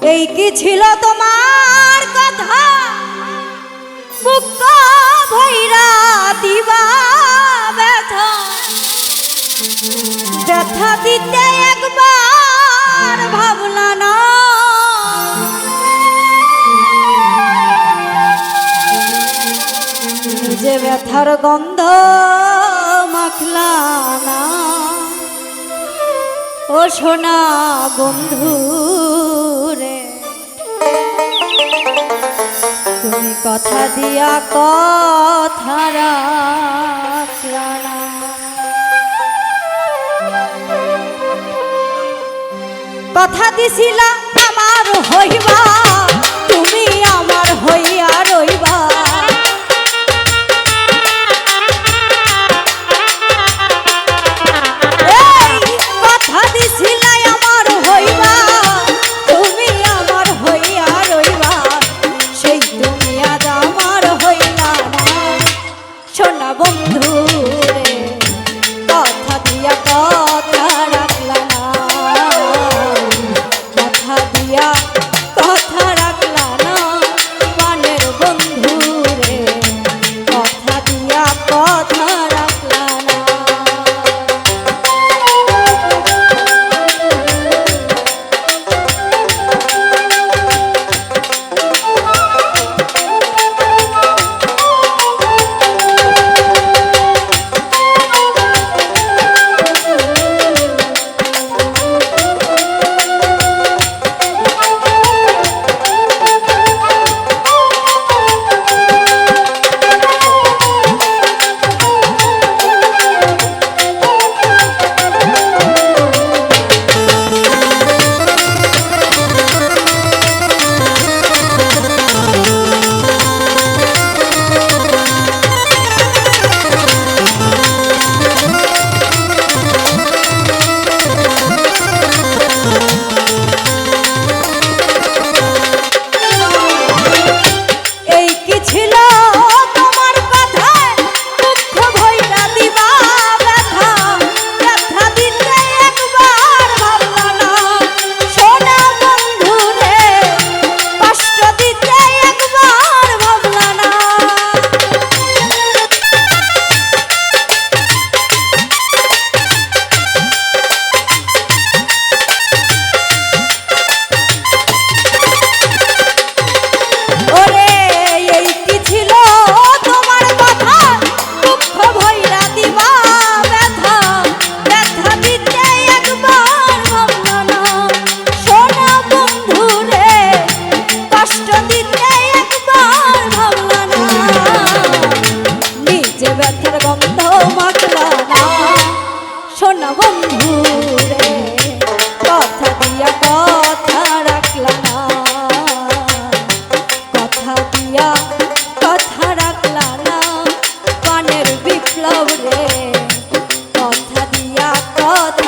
এই কি ছিল তোমার কথা? বুক ভৈরা দিবা ব্যথা। ব্যথা দিতে একবার ভাবলা না। যে ব্যথার গন্ধ মাখলা ও সোনা বন্ধু কথা দিয়া কথা কথা দিছিলা আমার হইবা তুমি আমার হইয়া রইবা। বন্ধু রে কথা দিয়া কথা বন্ধ মাতলা না সোনা বন্ধু রে কথা রাখলা না কথা দিয়া কথা রে কথা দিয়া কথা